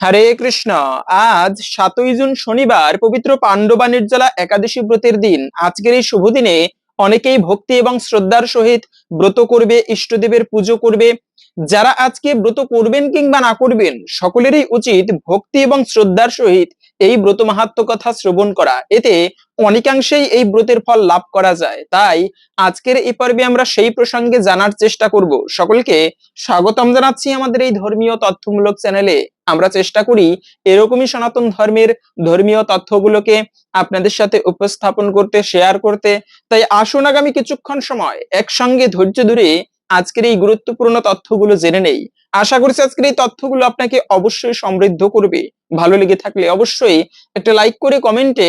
হরে কৃষ্ণ। আজ সাতই জুন শনিবার পবিত্র পাণ্ডবা নির্জলা একাদশী ব্রতের দিন। আজকের এই শুভ দিনে অনেকেই ভক্তি এবং শ্রদ্ধার সহিত ব্রত করবে, ইষ্টদেবের পুজো করবে। যারা আজকে ব্রত করবেন কিংবা না করবেন, সকলেরই উচিত ভক্তি এবং শ্রদ্ধার সহিত এই ব্রত মাহাত্ম কথা শ্রবণ করা, এতে অনেকাংশেই এই ব্রতের ফল লাভ করা যায়। তাই আজকের এই পর্বে আমরা সেই প্রসঙ্গে জানার চেষ্টা করব। সকলকে স্বাগতম জানাচ্ছি আমাদের এই ধর্মীয় তথ্যমূলক চ্যানেলে। আমরা চেষ্টা করি এরকমই সনাতন ধর্মের ধর্মীয় তথ্যগুলোকে আপনাদের সাথে উপস্থাপন করতে শেয়ার করতে। তাই আসুন আগামী কিছুক্ষণ সময় একসঙ্গে ধৈর্য ধরে আজকের এই গুরুত্বপূর্ণ তথ্যগুলো জেনে নেই। আশা করছি আজকের এই তথ্যগুলো আপনাকে অবশ্যই সমৃদ্ধ করবে। ভালো লেগে থাকলে অবশ্যই একটা লাইক করে কমেন্টে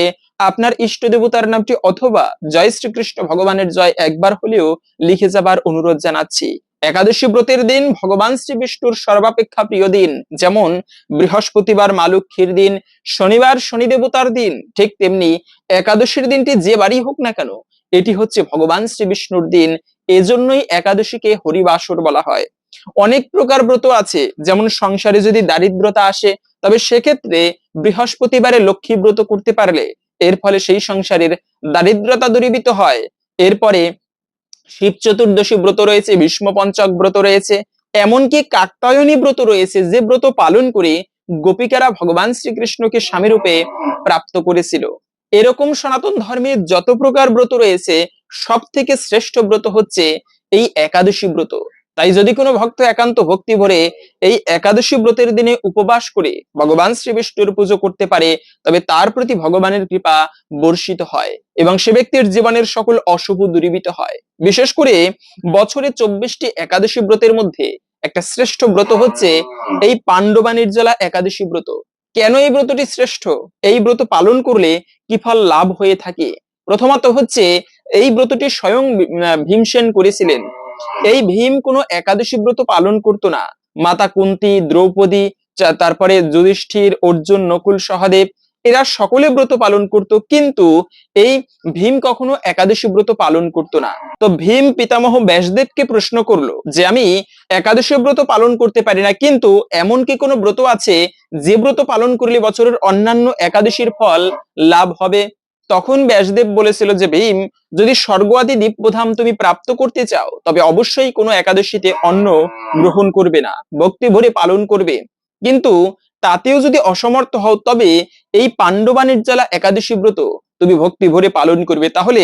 আপনার ইষ্ট দেবতার নামটি অথবা জয় শ্রীকৃষ্ণ ভগবানের জয় একবার হলেও লিখে যাবার অনুরোধ জানাচ্ছি। একাদশী ব্রতের দিন ভগবান শ্রী বিষ্ণুর সর্বাপেক্ষা প্রিয় দিন। যেমন বৃহস্পতিবার মালুক্ষীর দিন, শনিবার শনি দেবতার দিন, ঠিক তেমনি একাদশীর দিনটি যে বাড়ি হোক না কেন, এটি হচ্ছে ভগবান শ্রী বিষ্ণুর দিন। এজন্যই একাদশীকে হরিবাসর বলা হয়। অনেক প্রকার ব্রত আছে, যেমন সংসারে যদি দারিদ্রতা আসে, তবে সেক্ষেত্রে বৃহস্পতিবারে লক্ষ্মী ব্রত করতে পারলে এর ফলে সেই সংসারের দারিদ্রতা দূরীভূত হয়। এরপরে শিব চতুর্দশী ব্রত রয়েছে ভীষ্ম পঞ্চক ব্রত রয়েছে, এমনকি কাত্তায়নী ব্রত রয়েছে, যে ব্রত পালন করে গোপিকারা ভগবান শ্রীকৃষ্ণকে স্বামীরূপে প্রাপ্ত করেছিল। এরকম সনাতন ধর্মের যত প্রকার ব্রত রয়েছে সব থেকে শ্রেষ্ঠ ব্রত হচ্ছে এই একাদশী ব্রত। তাই যদি কোনো ভক্ত একান্ত ভক্তি ভরে এই একাদশী ব্রতের দিনে উপবাস করে ভগবান শ্রী বিষ্ণুর পুজো করতে পারে, তবে তার প্রতি ভগবানের কৃপা বর্ষিত হয় এবং সে ব্যক্তির জীবনের সকল অশুভ দূরীভূত হয়। বিশেষ করে বছরে চব্বিশটি একাদশী ব্রতের মধ্যে একটা শ্রেষ্ঠ ব্রত হচ্ছে এই পাণ্ডবা নির্জলা একাদশী ব্রত। কেন এই ব্রতটি শ্রেষ্ঠ? এই ব্রত পালন করলে কি ফল লাভ হয়ে থাকে? প্রথমত হচ্ছে, এই ব্রতটি স্বয়ং ভীমসেন করেছিলেন। এই ভীম কোনো একাদশী ব্রত পালন করতো না। মাতা কুন্তি, দ্রৌপদী তারপরে যুধিষ্ঠির, অর্জুন, নকুল, সহদেব এরা সকলে ব্রত পালন করত, কিন্তু এই ভীম কখনো একাদশী ব্রত পালন করতো না। তো ভীম পিতামহ ব্যাসদেবকে প্রশ্ন করল যে, আমি একাদশী ব্রত পালন করতে পারি না, কিন্তু এমন কি কোনো ব্রত আছে যে ব্রত পালন করলে বছরের অন্যান্য একাদশীর ফল লাভ হবে? তখন ব্যাসদেব বলেছিল যে, ভীম, যদি স্বর্গ আদি দীপবোধাম তুমি প্রাপ্ত করতে চাও, তবে অবশ্যই কোনো একাদশীতে অন্ন গ্রহণ করবে না ভক্তি ভরে পালন করবে। কিন্তু তাতেও যদি অসমর্থ হও, তবে এই পাণ্ডবা নির্জলা একাদশী ব্রত তুমি ভক্তি ভরে পালন করবে, তাহলে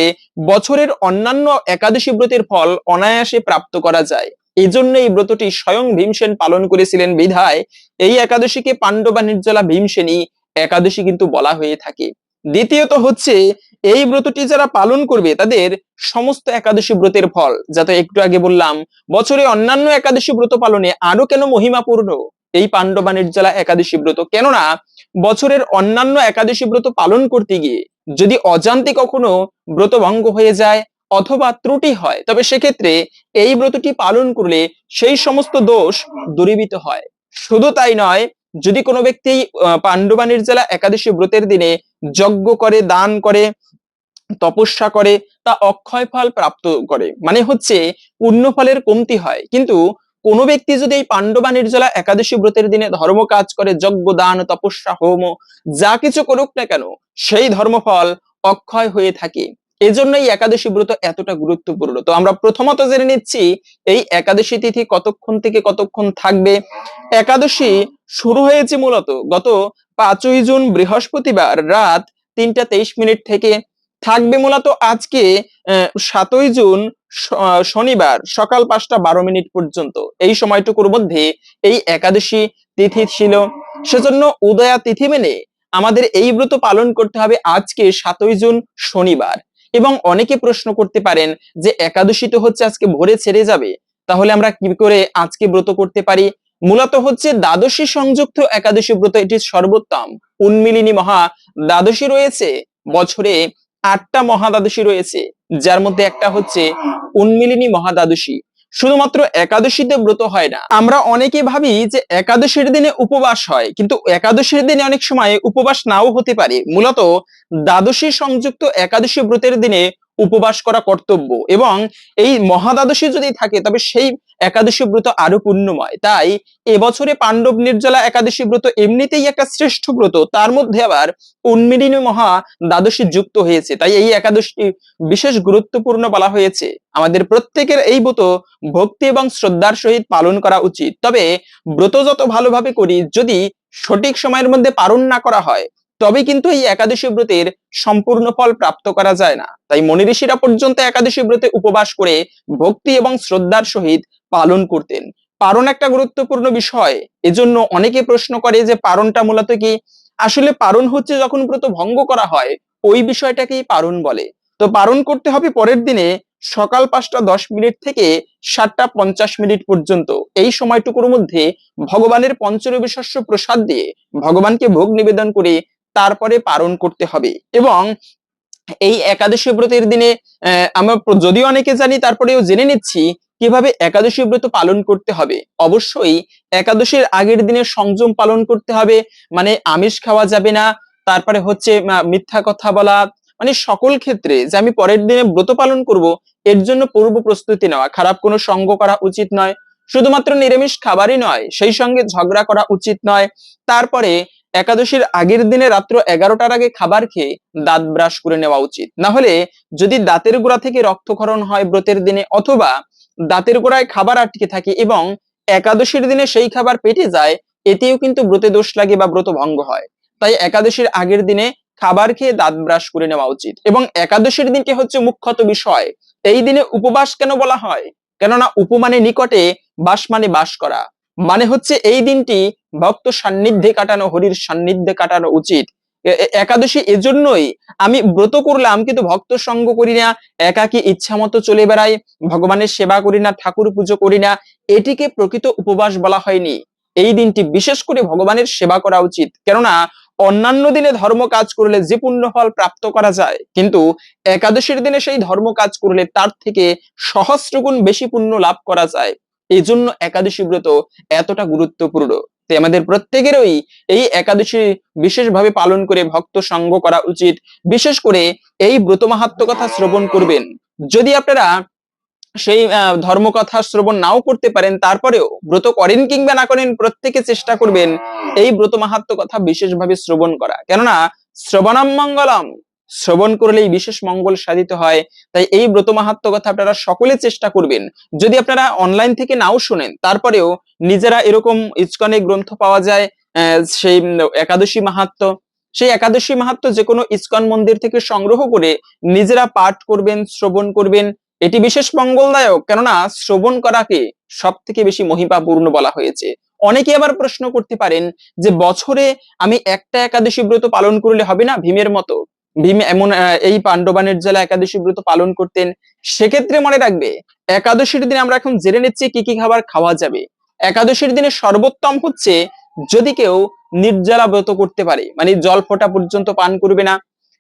বছরের অন্যান্য একাদশী ব্রতের ফল অনায়াসে প্রাপ্ত করা যায়। এই জন্য এই ব্রতটি স্বয়ং ভীমসেন পালন করেছিলেন বিধায়। এই একাদশীকে পাণ্ডবা নির্জলা ভীমসেনী একাদশী কিন্তু বলা হয়ে থাকে। দ্বিতীয়ত হচ্ছে, এই ব্রতটি যারা পালন করবে, তাদের সমস্ত একাদশী ব্রতের ফল, যাতে একটু আগে বললাম, বছরে অন্যান্য একাদশী ব্রত পালনে আরও কেন মহিমাপূর্ণ? এই পাণ্ডবা নির্জলা একাদশী ব্রত। কেননা, বছরের অন্যান্য একাদশী ব্রত পালন করতে গিয়ে যদি অজান্তে কখনো ব্রত ভঙ্গ হয়ে যায় অথবা ত্রুটি হয়, তবে সেক্ষেত্রে এই ব্রতটি পালন করলে সেই সমস্ত দোষ দূরীভূত হয়। শুধু তাই নয়, যদি কোনো ব্যক্তি পাণ্ডবা নির্জলা একাদশী ব্রতের দিনে যজ্ঞ করে, দান করে, তপস্যা করে, তা অক্ষয় ফল প্রাপ্ত করে। মানে হচ্ছে পূর্ণ ফলের কমতি হয়। কিন্তু কোনো ব্যক্তি যদি এই পাণ্ডবা নির্জলা একাদশী ব্রতের দিনে ধর্ম কাজ করে, যজ্ঞ, দান, তপস্যা, হোম, যা কিছু করুক না কেন, সেই ধর্মফল অক্ষয় হয়ে থাকে। এজন্য এই একাদশী ব্রত এতটা গুরুত্বপূর্ণ। তো আমরা প্রথমত জেনে নিচ্ছি, এই একাদশী তিথি কতক্ষণ থেকে কতক্ষণ থাকবে? একাদশী শুরু হয়েছে মূলত গত পাঁচই জুন বৃহস্পতিবার রাত তিনটা তেইশ মিনিট থেকে। থাকবে মূলত আজকে সাতই জুন শনিবার সকাল পাঁচটা বারো মিনিট পর্যন্ত। এই সময়টুকুর মধ্যে এই একাদশী তিথি ছিল। সেজন্য উদয়া তিথি মেনে আমাদের এই ব্রত পালন করতে হবে আজকে সাতই জুন শনিবার। এবং অনেকে প্রশ্ন করতে পারেন যে একাদশী তো হচ্ছে আজকে ভোরে ছেড়ে যাবে, তাহলে আমরা কি করে আজকে ব্রত করতে পারি? মূলত হচ্ছে দ্বাদশী সংযুক্ত একাদশী ব্রত এটি সর্বোত্তম। উন্মিলিনী মহা দ্বাদশী রয়েছে, বছরে আটটা মহাদ্বাদশী রয়েছে। যার মধ্যে একটা হচ্ছে উন্মিলিনী মহাদ্বাদশী। শুধুমাত্র একাদশীতে ব্রত হয় না। আমরা অনেকে ভাবি যে একাদশীর দিনে উপবাস হয়, কিন্তু একাদশীর দিনে অনেক সময় উপবাস নাও হতে পারে। মূলত দ্বাদশী সংযুক্ত একাদশী ব্রতের দিনে উপবাস করা কর্তব্য এবং এই মহাদ্বাদশী যদি থাকে, তবে সেই একাদশী ব্রত আরও পুণ্যময়। তাই এবছরে পাণ্ডব নির্জলা একাদশী ব্রত এমনিতেই একটা শ্রেষ্ঠ ব্রত। তার মধ্যে আবার উন্মিলিনী মহা দ্বাদশী যুক্ত হয়েছে। তাই এই একাদশী বিশেষ গুরুত্বপূর্ণ বলা হয়েছে। আমাদের প্রত্যেকের এই ব্রত ভক্তি এবং শ্রদ্ধার সহিত পালন করা উচিত। তবে ব্রত যত ভালোভাবে করি, যদি সঠিক সময়ের মধ্যে পালন না করা হয় তবে কিন্তু এই একাদশী ব্রতের সম্পূর্ণ ফল প্রাপ্ত করা যায় না। তাই মনি ঋষিরা পর্যন্ত একাদশী ব্রতে উপবাস করে ভক্তি এবং শ্রদ্ধার সহিত পালন করতেন। পারণ একটা গুরুত্বপূর্ণ বিষয়। এজন্য অনেকে প্রশ্ন করে যে, পারণটা মূলত কি? আসলে পারণ হচ্ছে যখন ব্রত ভঙ্গ করা হয়, ওই বিষয়টাকেই পারণ বলে। তো পারণ করতে হবে পরের দিনে সকাল পাঁচটা দশ মিনিট থেকে সাতটা পঞ্চাশ মিনিট পর্যন্ত। এই সময়টুকুর মধ্যে ভগবানের পঞ্চরবি শস্য প্রসাদ দিয়ে ভগবানকে ভোগ নিবেদন করে তারপরে পারণ করতে হবে। এবং এই একাদশী ব্রতের দিনে আমরা যদিও অনেকে জানি, তারপরেও জেনে নিচ্ছি কীভাবে একাদশী ব্রত পালন করতে হবে? অবশ্যই একাদশীর আগের দিনে সংযম পালন করতে হবে। মানে আমিষ খাওয়া যাবে না, তারপরে হচ্ছে মিথ্যা কথা বলা। মানে সকল ক্ষেত্রে যে আমি পরের দিনে ব্রত পালন করব, এর জন্য পূর্ব প্রস্তুতি নেওয়া। খারাপ কোনো সঙ্গ করা উচিত নয়। শুধুমাত্র নিরামিষ খাবারই নয়, সেই সঙ্গে ঝগড়া করা উচিত নয়। তারপরে একাদশীর আগের দিনে রাত্র এগারোটার আগে খাবার খেয়ে দাঁত ব্রাশ করে নেওয়া উচিত। না হলে যদি দাঁতের গোড়া থেকে রক্তক্ষরণ হয় ব্রতের দিনে, অথবা দাঁতের গোড়ায় খাবার আটকে থাকে এবং একাদশীর দিনে সেই খাবার পেটে যায়, এতেও কিন্তু ব্রতে দোষ লাগে বা ব্রত ভঙ্গ হয়। তাই একাদশীর আগের দিনে খাবার খেয়ে দাঁত ব্রাশ করে নেওয়া উচিত এবং একাদশীর দিনটি হচ্ছে মুখ্যত বিষয়। এই দিনে উপবাস কেন বলা হয়? কেননা উপমানে নিকটে বাস মানে বাস করা। মানে হচ্ছে এই দিনটি ভক্ত সান্নিধ্যে কাটানো, হরির সান্নিধ্যে কাটানো উচিত। একাদশী এজন্যই আমি ব্রত করলাম, কিন্তু ভক্ত সঙ্গ করি না, একাকি ইচ্ছা মতো চলে বেড়াই, ভগবানের সেবা করি না, ঠাকুর পুজো করি না, এটিকে প্রকৃত উপবাস বলা হয়নি। এই দিনটি বিশেষ করে ভগবানের সেবা করা উচিত। কেননা, অন্যান্য দিনে ধর্ম কাজ করলে যে পুণ্য ফল প্রাপ্ত করা যায়, কিন্তু একাদশীর দিনে সেই ধর্ম কাজ করলে তার থেকে সহস্র গুণ বেশি পুণ্য লাভ করা যায়। এই জন্য একাদশী ব্রত এতটা গুরুত্বপূর্ণ। আমাদের প্রত্যেকেরই এই একাদশী বিশেষভাবে পালন করে ভক্ত সঙ্গ করা উচিত। বিশেষ করে এই ব্রত মাহাত্ম কথা শ্রবণ করবেন। যদি আপনারা সেই ধর্মকথা শ্রবণ নাও করতে পারেন, তারপরেও ব্রত করেন কিংবা না করেন প্রত্যেকে চেষ্টা করবেন এই ব্রত মাহাত্ম কথা বিশেষভাবে শ্রবণ করা। কেননা, শ্রবণাম মঙ্গলম। শ্রবণ করলেই বিশেষ মঙ্গল সাধিত হয়। তাই এই ব্রত মাহাত্ম কথা আপনারা সকলে চেষ্টা করবেন। যদি আপনারা অনলাইন থেকে নাও শোনেন, তারপরেও নিজেরা এরকম ইস্কনে গ্রন্থ পাওয়া যায় সেই একাদশী মাহাত্ম সেই একাদশী মাহাত্ম যে কোনো ইস্কন মন্দির থেকে সংগ্রহ করে নিজেরা পাঠ করবেন, শ্রবণ করবেন। এটি বিশেষ মঙ্গলদায়ক, কেননা শ্রবণ করাকে সব থেকে বেশি মহিমাপূর্ণ বলা হয়েছে। অনেকে আবার প্রশ্ন করতে পারেন যে, বছরে আমি একটা একাদশী ব্রত পালন করলে হবে না, ভীমের মতো? ভীম এমন এই পাণ্ডবানের জেলা একাদশী ব্রত পালন করতেন, সেক্ষেত্রে মনে রাখবে, একাদশীর দিনে আমরা এখন জেনে নিচ্ছি কি কি খাবার খাওয়া যাবে। একাদশীর দিনে সর্বোত্তম হচ্ছে যদি কেউ নির্জলা ব্রত করতে পারে মানে জল ফোটা পর্যন্ত পান করবে না।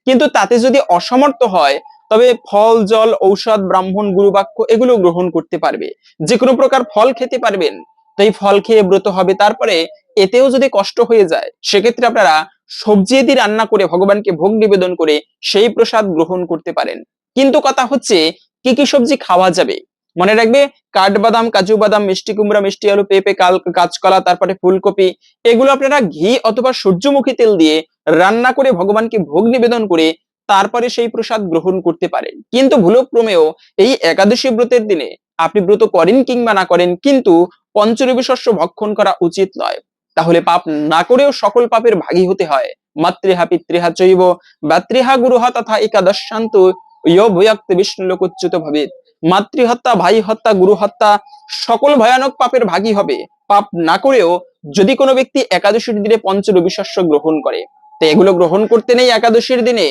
কিন্তু তাতে যদি অসমর্থ হয়, তবে ফল, জল, ঔষধ, ব্রাহ্মণ, গুরুবাক্য এগুলো গ্রহণ করতে পারবে। যে কোনো প্রকার ফল খেতে পারবেন। তো এই ফল খেয়ে ব্রত হবে, তারপরে এতেও যদি কষ্ট হয়ে যায়, সেক্ষেত্রে আপনারা সবজি দিয়ে রান্না করে ভগবানকে ভোগ নিবেদন করে সেই প্রসাদ গ্রহণ করতে পারেন। কিন্তু কথা হচ্ছে, কি কি সবজি খাওয়া যাবে? মনে রাখবে, কাঠবাদাম, কাজু বাদাম, মিষ্টি কুমড়া, মিষ্টি আলু, পেঁপে, কাল, কাঁচকলা, তারপরে ফুলকপি, এগুলো আপনারা ঘি অথবা সূর্যমুখী তেল দিয়ে রান্না করে ভগবানকে ভোগ নিবেদন করে তারপরে সেই প্রসাদ গ্রহণ করতে পারেন। কিন্তু ভুলক্রমেও এই একাদশী ব্রতের দিনে আপনি ব্রত করেন কিংবা না করেন, কিন্তু পঞ্চরবি শস্য ভক্ষণ করা উচিত নয়। তাহলে পাপ না করেও সকল পাপের ভাগী হতে হয়। মাতৃহা পিতৃহা চৈব, ভাতৃহা গুরুহা তথা একাদশান্ত ইয় ভয়াক্ত বিষ্ণু লোকচ্যুত ভাবে মাতৃহত্যা ভাই হত্যা গুরু হত্যা সকল ভয়ানক পাপের ভাগী হবে। পাপ না করেও যদি কোনো ব্যক্তি একাদশীর দিনে পঞ্চরবি শস্য গ্রহণ করে, তো এগুলো গ্রহণ করতে নেই একাদশীর দিনে।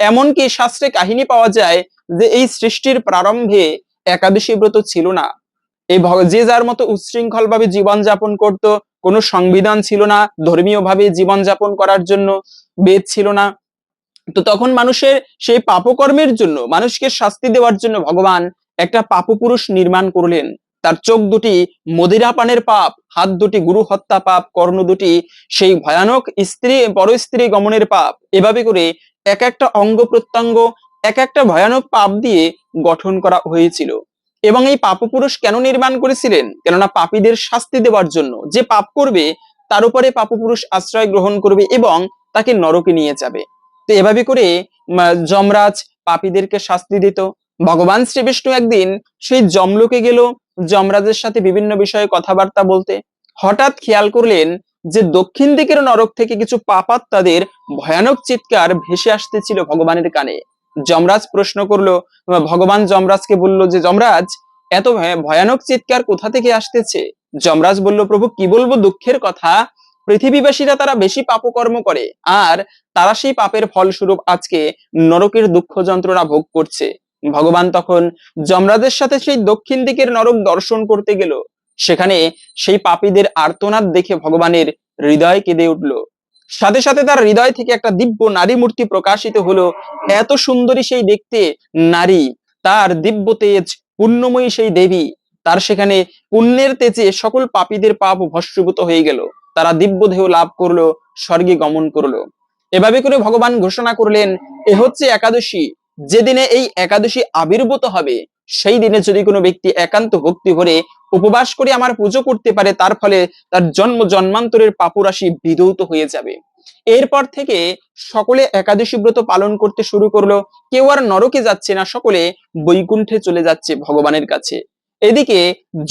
এমনকি শাস্ত্রে কাহিনী পাওয়া যায় যে এই সৃষ্টির প্রারম্ভে একাদশী ব্রত ছিল না। এই যে যার মতো উচ্ছৃঙ্খল ভাবে জীবন যাপন করত কোনো সংবিধান ছিল না ধর্মীয় ভাবে জীবন যাপন করার জন্য বেদ ছিল না। তো তখন মানুষের সেই পাপকর্মের জন্য, মানুষকে শাস্তি দেওয়ার জন্য ভগবান একটা পাপপুরুষ নির্মাণ করলেন। তার চোখ দুটি মদিরা পানের পাপ, হাত দুটি গুরু হত্যা পাপ, কর্ণ দুটি সেই ভয়ানক স্ত্রী পর স্ত্রী গমনের পাপ। এভাবে করে এক একটা অঙ্গ প্রত্যঙ্গ, এক একটা ভয়ানক পাপ দিয়ে গঠন করা হয়েছিল। এবং এই পাপপুরুষ কেন নির্মাণ করেছিলেন? কেননা পাপীদের শাস্তি দেওয়ার জন্য। যে পাপ করবে, তার উপরে পাপপুরুষ আশ্রয় গ্রহণ করবে এবং তাকে নরকে নিয়ে যাবে। তো এভাবে করে যমরাজ পাপীদেরকে শাস্তি দিত। ভগবান শ্রীবিষ্ণু একদিন সেই যমলোকে গেল, যমরাজের সাথে বিভিন্ন বিষয়ে কথাবার্তা বলতে। হঠাৎ খেয়াল করলেন যে দক্ষিণ দিকের নরক থেকে কিছু পাপাত তাদের ভয়ানক চিৎকার ভেসে আসতেছিল ভগবানের কানে। যমরাজ প্রশ্ন করল, ভগবান যমরাজকে বলল যে, যমরাজ, এত ভয়- ভয়ানক চিৎকার কোথা থেকে আসতেছে? যমরাজ বলল, প্রভু, কি বলব দুঃখের কথা? পৃথিবীবাসীরা তারা বেশি পাপকর্ম করে, আর তারা সেই পাপের ফলস্বরূপ আজকে নরকের দুঃখ যন্ত্রণা ভোগ করছে। ভগবান তখন যমরাজের সাথে সেই দক্ষিণ দিকের নরক দর্শন করতে গেল। সেখানে সেই পাপীদের আর্তনাদ দেখে ভগবানের হৃদয় কেঁদে উঠল। সাথে সাথে তার হৃদয় থেকে একটা দিব্য নারী মূর্তি প্রকাশিত হলো। এত সুন্দরী সেই দেখতে নারী, তার দিব্য তেজ, পুণ্যময়ী সেই দেবী, তার সেখানে পুণ্যের তেজে সকল পাপীদের পাপ ভস্মীভূত হয়ে গেল। তারা দিব্য দেহ লাভ করল, স্বর্গে গমন করল। এভাবে করে ভগবান ঘোষণা করলেন, এ হচ্ছে একাদশী। যেদিনে এই একাদশী আবির্ভূত হবে, সেই দিনে যদি কোনো ব্যক্তি একান্ত ভক্তি ভরে উপবাস করে, আমার পুজো করতে পারে, তার ফলে তার জন্ম, জন্মান্তরের পাপুরাশি বিধৌত হয়ে যাবে। এরপর থেকে সকলে একাদশী ব্রত পালন করতে শুরু করল, কেউ আর নরকে যাচ্ছে না, সকলে বৈকুণ্ঠে চলে যাচ্ছে ভগবানের কাছে। এদিকে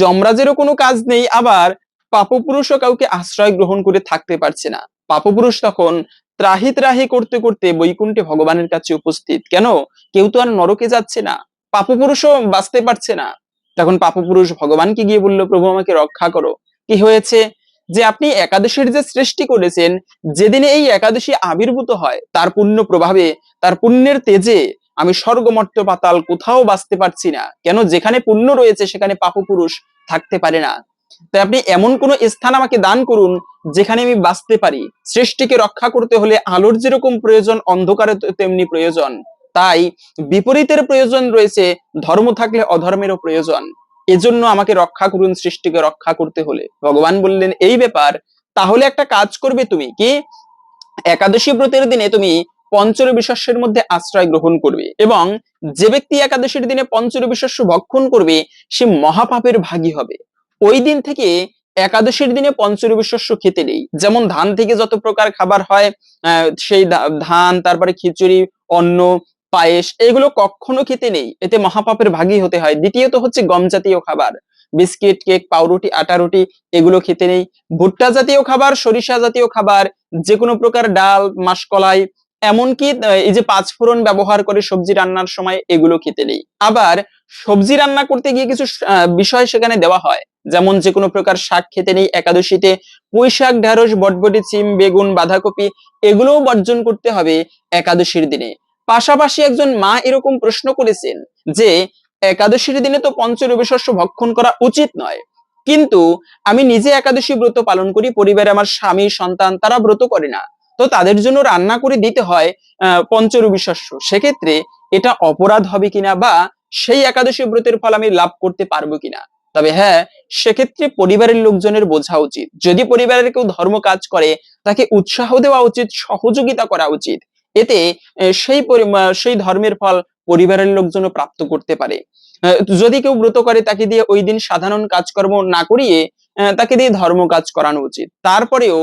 যমরাজেরও কোনো কাজ নেই, আবার পাপপুরুষও কাউকে আশ্রয় গ্রহণ করে থাকতে পারছে না। পাপপুরুষ তখন ত্রাহি ত্রাহি করতে করতে বৈকুণ্ঠে ভগবানের কাছে উপস্থিত। কেন? কেউ তো আর নরকে যাচ্ছে না, পাপপুরুষও বাঁচতে পারছে না। তখন পাপপুরুষ ভগবানকে গিয়ে বলল, প্রভু, আমাকে রক্ষা করো। কি হয়েছে? যে আপনি একাদশীর যে সৃষ্টি করেছেন, যেদিনে এই একাদশী আবির্ভূত হয়, তার পুণ্য প্রভাবে, তার পুণ্যের তেজে আমি স্বর্গমর্ত পাতাল কোথাও বাঁচতে পারছি না। কেন? যেখানে পুণ্য রয়েছে, সেখানে পাপপুরুষ থাকতে পারে না। তাই আপনি এমন কোন স্থান আমাকে দান করুন, যেখানে আমি বাঁচতে পারি। সৃষ্টিকে রক্ষা করতে হলে আলোর যেরকম প্রয়োজন, অন্ধকারে তেমনি প্রয়োজন। তাই বিপরীতের প্রয়োজন রয়েছে ধর্ম থাকলে অধর্মেরও প্রয়োজন। এজন্য আমাকে রক্ষা করুন সৃষ্টিকে রক্ষা করতে হলে। ভগবান বললেন, এই ব্যাপার, তাহলে একটা কাজ করবে তুমি, কি? একাদশী ব্রতের দিনে তুমি পঞ্চরবি শস্যের মধ্যে আশ্রয় গ্রহণ করবে এবং যে ব্যক্তি একাদশীর দিনে পঞ্চরবি শস্য ভক্ষণ করবে, সে মহাপাপের ভাগী হবে। ওই দিন থেকে একাদশীর দিনে পঞ্চরবি শস্য খেতে নেই। যেমন ধান থেকে যত প্রকার খাবার হয় সেই ধান, তারপরে খিচুড়ি, অন্ন পায়েস, এগুলো কখনো খেতে নেই। এতে মহাপাপের ভাগী হতে হয়। দ্বিতীয়ত হচ্ছে গম জাতীয় খাবার। বিস্কিট, কেক, পাউরুটি, আটা রুটি, এগুলো খেতে নেই। ভুট্টা জাতীয় খাবার, সরিষা জাতীয় খাবার যে কোনো প্রকার ডাল, মাসকলাই, এমনকি এই যে পাঁচ ফোড়ন ব্যবহার করে সবজি রান্নার সময় এগুলো খেতে নেই। আবার সবজি রান্না করতে গিয়ে কিছু বিষয় সেখানে দেওয়া হয়। যেমন যে কোনো প্রকার শাক খেতে নেই, একাদশীতে পুঁই শাক, ঢেঁড়স, বটবটি, সিম, বেগুন, বাঁধাকপি, এগুলোও বর্জন করতে হবে একাদশীর দিনে। পাশাপাশি একজন মা এরকম প্রশ্ন করেছেন যে, একাদশীর দিনে তো পঞ্চরবি শস্য ভক্ষণ করা উচিত নয়। কিন্তু আমি নিজে একাদশী ব্রত পালন করি, পরিবারে আমার স্বামী, সন্তান, তারা ব্রত করে না। তো তাদের জন্য রান্না করে দিতে হয় পঞ্চরবি শস্য সেক্ষেত্রে এটা অপরাধ হবে কিনা বা সেই একাদশী ব্রতের ফল আমি লাভ করতে পারব কিনা? তবে হ্যাঁ সেক্ষেত্রে পরিবারের লোকজনের বোঝা উচিত। যদি পরিবারের কেউ ধর্ম কাজ করে, তাকে উৎসাহ দেওয়া উচিত, সহযোগিতা করা উচিত। এতে সেই সেই ধর্মের ফল পরিবারের লোকজনও প্রাপ্ত করতে পারে। যদি কেউ ব্রত করে, তাকে দিয়ে ওই দিন সাধারণ কাজকর্ম না করিয়ে তাকে দিয়ে ধর্ম কাজ করানো উচিত। তারপরেও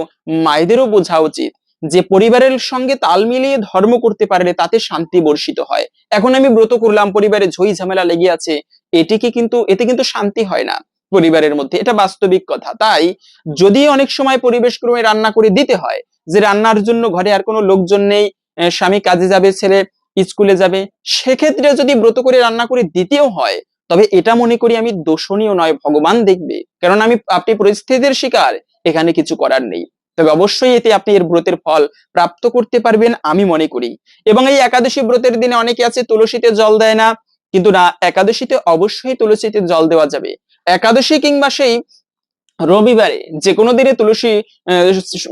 মায়েদেরও বোঝা উচিত যে, পরিবারের সঙ্গে তাল মিলিয়ে ধর্ম করতে পারলে তাতে শান্তি বর্ষিত হয়। এখন আমি ব্রত করলাম, পরিবারে ঝই ঝামেলা লেগে আছে, এটিকে কিন্তু, এতে কিন্তু শান্তি হয় না পরিবারের মধ্যে। এটা বাস্তবিক কথা। তাই যদি অনেক সময় পরিবেশ ক্রমে রান্না করে দিতে হয়, যে রান্নার জন্য ঘরে আর কোনো লোকজন নেই স্বামী কাজে যাবে, ছেলে স্কুলে যাবে, সেক্ষেত্রে যদি ব্রত করে রান্না করে দিতেও হয়, তবে এটা মনে করি আমি দোষণীয় নয়, ভগবান দেখবে। কারণ আমি, আপনি পরিস্থিতির শিকার, এখানে কিছু করার নেই। তবে অবশ্যই এতে আপনি এর ব্রতের ফল প্রাপ্ত করতে পারবেন, আমি মনে করি। এবং এই একাদশী ব্রতের দিনে অনেকে আছে, তুলসীতে জল দেয় না, কিন্তু না, একাদশীতে অবশ্যই তুলসীতে জল দেওয়া যাবে। একাদশী কিংবা সেই রবিবারে যে কোনো দিনে তুলসী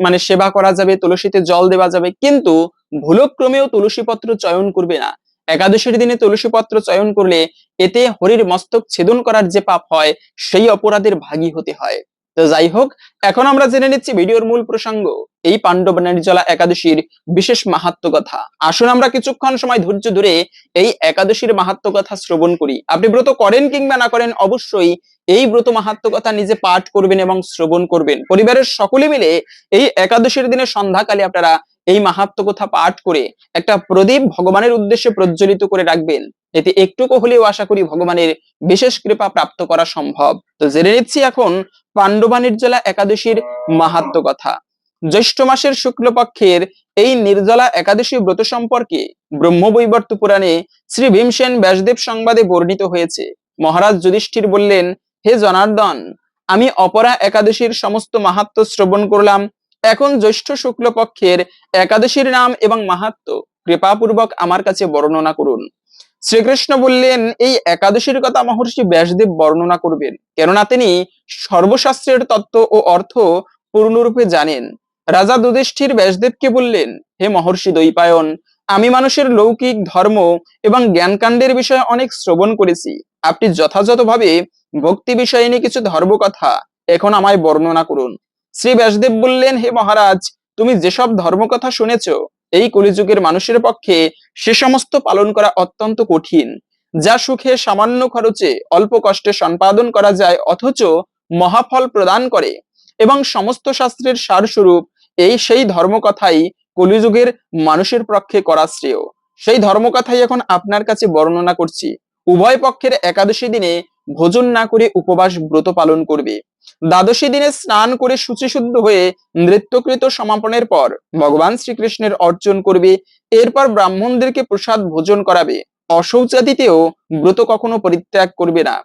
মানে সেবা করা যাবে, তুলসীতে জল দেওয়া যাবে, কিন্তু ভুলক্রমেও তুলসী পত্র চয়ন করবে না। একাদশীর দিনে তুলসী পত্র চয়ন করলে এতে হরির মস্তক ছেদন করার যে পাপ হয়, সেই অপরাধের ভাগী হতে হয়। তো যাই হোক, এখন আমরা জেনে নিচ্ছি ভিডিওর মূল প্রসঙ্গ। এই পাণ্ডব নির্জলা একাদশীর বিশেষ মাহাত্ম কথা। আসুন আমরা কিছুক্ষণ সময় ধৈর্য ধরে এই একাদশীর মাহাত্ম কথা শ্রবণ করি। আপনি ব্রত করেন কিংবা না করেন, অবশ্যই এই ব্রত মাহাত্ম কথা নিজে পাঠ করবেন এবং শ্রবণ করবেন। পরিবারের সকলে মিলে এই একাদশীর দিনে সন্ধ্যাকালে আপনারা এই মাহাত্ম কথা পাঠ করে একটা প্রদীপ ভগবানের উদ্দেশ্যে প্রজ্বলিত করে রাখবেন। এতে একটুকু হলেও আশা করি ভগবানের বিশেষ কৃপা প্রাপ্ত করা সম্ভব। তো জেনে নিচ্ছি এখন পাণ্ডবা নির্জলা একাদশীর মাহাত্ম কথা। জ্যৈষ্ঠ মাসের শুক্লপক্ষের এই নির্জলা একাদশী ব্রত সম্পর্কে ব্রহ্মবৈবর্ত পুরাণে শ্রী ভীমসেন ব্যাসদেব সংবাদে বর্ণিত হয়েছে। মহারাজ যুধিষ্ঠির বললেন, হে জনার্দন, আমি অপরা একাদশীর সমস্ত মাহাত্ম শ্রবণ করলাম। এখন জ্যৈষ্ঠ শুক্লপক্ষের একাদশীর নাম এবং মাহাত্ম কৃপাপূর্বক আমার কাছে বর্ণনা করুন। শ্রীকৃষ্ণ বললেন, এই একাদশীর কথা মহর্ষি ব্যাসদেব বর্ণনা করবেন। কেননা তিনি সর্বশাস্ত্রের তত্ত্ব ও অর্থ পূর্ণরূপে জানেন। রাজা দুধিষ্ঠির ব্যাসদেবকে বললেন, হে মহর্ষি দৈপায়ন আমি মানুষের লৌকিক ধর্ম এবং জ্ঞানকাণ্ডের বিষয়ে অনেক শ্রবণ করেছি। আপনি যথাযথভাবে ভক্তি বিষয়ে নিয়ে কিছু ধর্মকথা এখন আমায় বর্ণনা করুন। শ্রী ব্যাসদেব বললেন, হে মহারাজ, তুমি যেসব ধর্মকথা শুনেছ, এই কলিযুগের মানুষের পক্ষে সে সমস্ত পালন করা অত্যন্ত কঠিন। যা সুখে সামান্য খরচে অল্প কষ্টে সম্পাদন করা যায়, অথচ মহাফল প্রদান করে। এবং সমস্ত শাস্ত্রের সারস্বরূপ এই সেই ধর্মকথাই কলিযুগের মানুষের পক্ষে করা শ্রেয়। সেই ধর্মকথাই এখন আপনার কাছে বর্ণনা করছি। উভয় পক্ষের একাদশী দিনে ভোজন না করে উপবাস ব্রত পালন করবে। দ্বাদশী দিনে স্নান করে শুচিশুদ্ধ হয়ে নৃত্যকৃত সমাপনের পর ভগবান শ্রীকৃষ্ণের অর্জন করবে, এরপর ব্রাহ্মণদেরকে প্রসাদ ভোজন করাবে। অশৌচাদিতেও ব্রত কখনো পরিত্যাগ করবে না।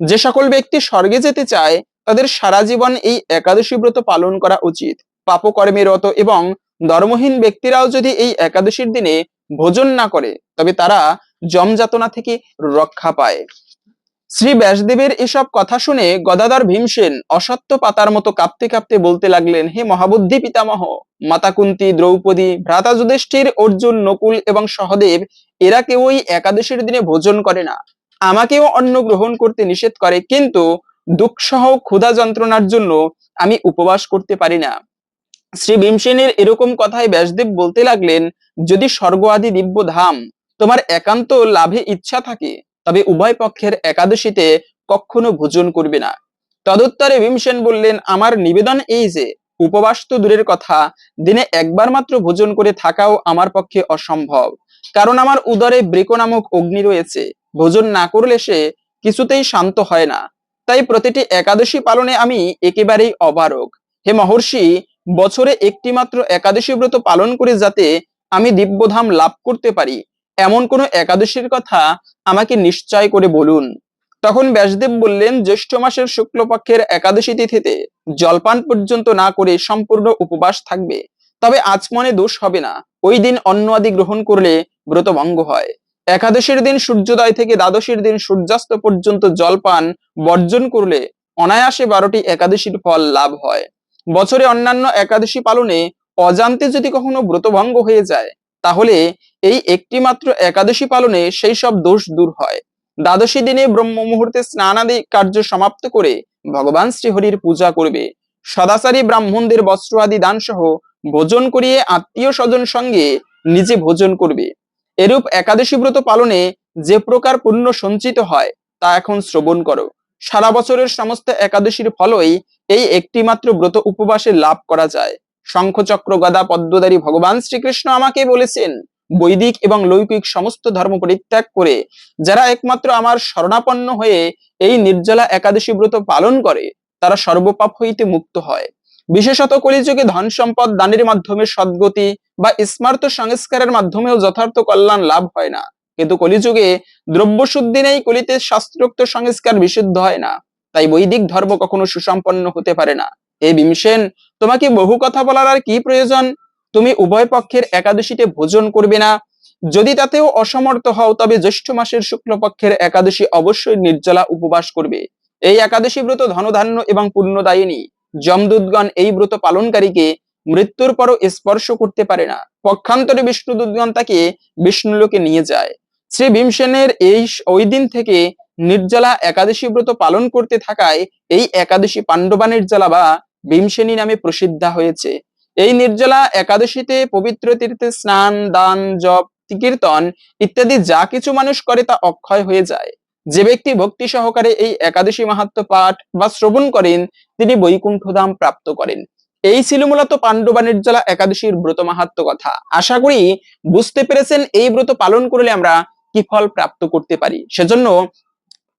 যে সকল ব্যক্তি স্বর্গে যেতে চায়, তাদের সারা জীবন এই একাদশী ব্রত পালন করা উচিত। পাপকর্মে রত এবং ধর্মহীন ব্যক্তিরাও যদি এই একাদশীর দিনে ভোজন না করে, তবে তারা জমযাতনা থেকে রক্ষা পায়। শ্রী ব্যাসদেবের এসব কথা শুনে গদাধর ভীমসেন অসত্য পাতার মতো কাঁপতে কাঁপতে বলতে লাগলেন, হে মহাবুদ্ধি পিতামহ মাতা কুন্তি দ্রৌপদী ভ্রাতা যুধিষ্ঠির অর্জুন, নকুল এবং সহদেব, এরা কেউই একাদশীর দিনে ভোজন করে না। আমাকেও অন্ন গ্রহণ করতে নিষেধ করে, কিন্তু দুঃসহ ক্ষুধা যন্ত্রণার জন্য আমি উপবাস করতে পারি না শ্রী ভীমসেনের এরকম কথায় ব্যাসদেব বলতে লাগলেন, যদি স্বর্গ আদি দিব্য ধাম তোমার একান্ত লাভে ইচ্ছা থাকে তবে উভয় পক্ষের একাদশীতে কখনো ভোজন করবে না। তদুত্তরে ভীমসেন বললেন, আমার নিবেদন এই যে, উপবাস তো দূরের কথা, দিনে একবার মাত্র ভোজন করে থাকাও আমার পক্ষে অসম্ভব। কারণ আমার উদরে বৃক নামক অগ্নি রয়েছে, ভোজন না করলে সে কিছুতেই শান্ত হয় না। তাই প্রতিটি একাদশী পালনে আমি একেবারেই অবারক। হে মহর্ষি, বছরে একটি মাত্র একাদশী ব্রত পালন করে যাতে আমি দিব্যধাম লাভ করতে পারি এমন কোন একাদশীর কথা আমাকে নিশ্চয় করে বলুন। তখন ব্যাসদেব বললেন, জ্যৈষ্ঠ মাসের শুক্লপক্ষের একাদশী তিথিতে জলপান পর্যন্ত না করে সম্পূর্ণ উপবাস থাকবে, তবে আচমনে দোষ হবে না। ওই দিন অন্ন আদি গ্রহণ করলে ব্রতভঙ্গ হয়। একাদশীর দিন সূর্যোদয় থেকে দ্বাদশীর দিন সূর্যাস্ত পর্যন্ত জলপান বর্জন করলে অনায়াসে বারোটি একাদশীর ফল লাভ হয়। বছরে অন্যান্য একাদশী পালনে অজান্তে যদি কখনো ব্রতভঙ্গ হয়ে যায় তাহলে এই একটি মাত্র একাদশী পালনে সেই সব দোষ দূর হয়। দ্বাদশী দিনে ব্রহ্ম মুহূর্তে স্নানাদি কার্য সমাপ্ত করে ভগবান শ্রীহরির পূজা করবে। সদাচারী ব্রাহ্মণদের বস্ত্র আদি দান সহ ভোজন করিয়ে আত্মীয় স্বজন সঙ্গে নিজে ভোজন করবে। এরূপ একাদশী ব্রত পালনে যে প্রকার পুণ্য সঞ্চিত হয়, তা এখন শ্রবণ করো। সারা বছরের সমস্ত একাদশীর ফলই এই একটি মাত্র ব্রত উপবাসে লাভ করা যায়। শঙ্খচক্র গদা পদ্মধারী ভগবান শ্রীকৃষ্ণ আমাকে বলেছেন, বৈদিক এবং লৌকিক সমস্ত ধর্ম পরিত্যাগ করে যারা একমাত্র আমার শরণাপন্ন হয়ে এই নির্জলা একাদশী ব্রত পালন করে, তারা সর্বপাপ হইতে মুক্ত হয়। বিশেষত কলিযুগে ধন সম্পদ দানের মাধ্যমে সদ্গতি বা স্মার্ত সংস্কারের মাধ্যমেও যথার্থ কল্যাণ লাভ হয় না। কিন্তু কলিযুগে দ্রব্য শুদ্ধি নেই কলিতে শাস্ত্রোক্ত সংস্কার বিশুদ্ধ হয় না। তাই বৈদিক ধর্ম কখনো সুসম্পন্ন হতে পারে না। এই বিমসেন তোমাকে বহু কথা বলার আর কি প্রয়োজন? তুমি উভয় পক্ষের একাদশীতে ভোজন করবে না। যদি তাতেও অসমর্থ হও, তবে জ্যৈষ্ঠ মাসের শুক্লপক্ষের একাদশী অবশ্যই নির্জলা উপবাস করবে। এই একাদশী ব্রত ধনধান্য এবং পুণ্যদায়িনী। যমদূতগণ এই ব্রত পালনকারীকে মৃত্যুর পরও স্পর্শ করতে পারে না। পক্ষান্তরে বিষ্ণু দূতগণ তাকে বিষ্ণুলোকে নিয়ে যায়। শ্রী ভীমসেনের এই ওই দিন থেকে নির্জলা একাদশী ব্রত পালন করতে থাকায় এই একাদশী পাণ্ডবা নির্জলা বা ভীমসেনী নামে প্রসিদ্ধা হয়েছে। এই নির্জলা একাদশীতে পবিত্র তীর্থে স্নান, দান, জপ, কীর্তন ইত্যাদি যা কিছু মানুষ করে তা অক্ষয় হয়ে যায়। যে ব্যক্তি ভক্তি সহকারে এই একাদশী মাহাত্ম পাঠ বা শ্রবণ করেন, তিনি বৈকুণ্ঠধাম প্রাপ্ত করেন। এই ছিল মূলত পাণ্ডবা নির্জলা একাদশীর ব্রত মাহাত্ম কথা। আশা করি বুঝতে পেরেছেন এই ব্রত পালন করলে আমরা কি ফল প্রাপ্ত করতে পারি। সেজন্য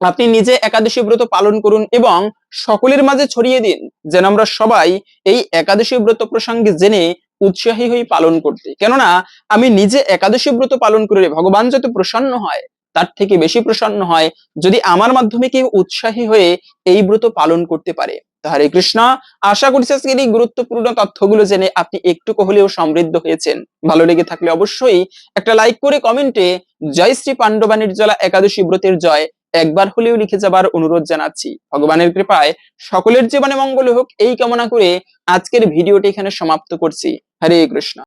আপনি নিজে একাদশী ব্রত পালন করুন এবং সকলের মাঝে ছড়িয়ে দিন, যেন আমরা সবাই এই একাদশী ব্রত প্রসঙ্গে জেনে উৎসাহী হয়ে পালন করতে। কেননা, আমি নিজে একাদশী ব্রত পালন করলে ভগবান যত প্রসন্ন হয়, তার থেকে বেশি প্রসন্ন হয় যদি আমার মাধ্যমে কেউ উৎসাহী হয়ে এই ব্রত পালন করতে পারে। হরে কৃষ্ণ, আশা করছি আজকের এই গুরুত্বপূর্ণ তথ্যগুলো জেনে আপনি একটু হলেও সমৃদ্ধ হয়েছেন। ভালো লেগে থাকলে অবশ্যই একটা লাইক করে কমেন্টে, জয় শ্রী পাণ্ডবা নির্জলা একাদশী ব্রতের জয়। একবার হলেও লিখে যাবার অনুরোধ জানাচ্ছি। ভগবানের কৃপায় সকলের জীবনে মঙ্গল হোক, এই কামনা করে আজকের ভিডিওটি এখানে সমাপ্ত করছি। হরে কৃষ্ণ।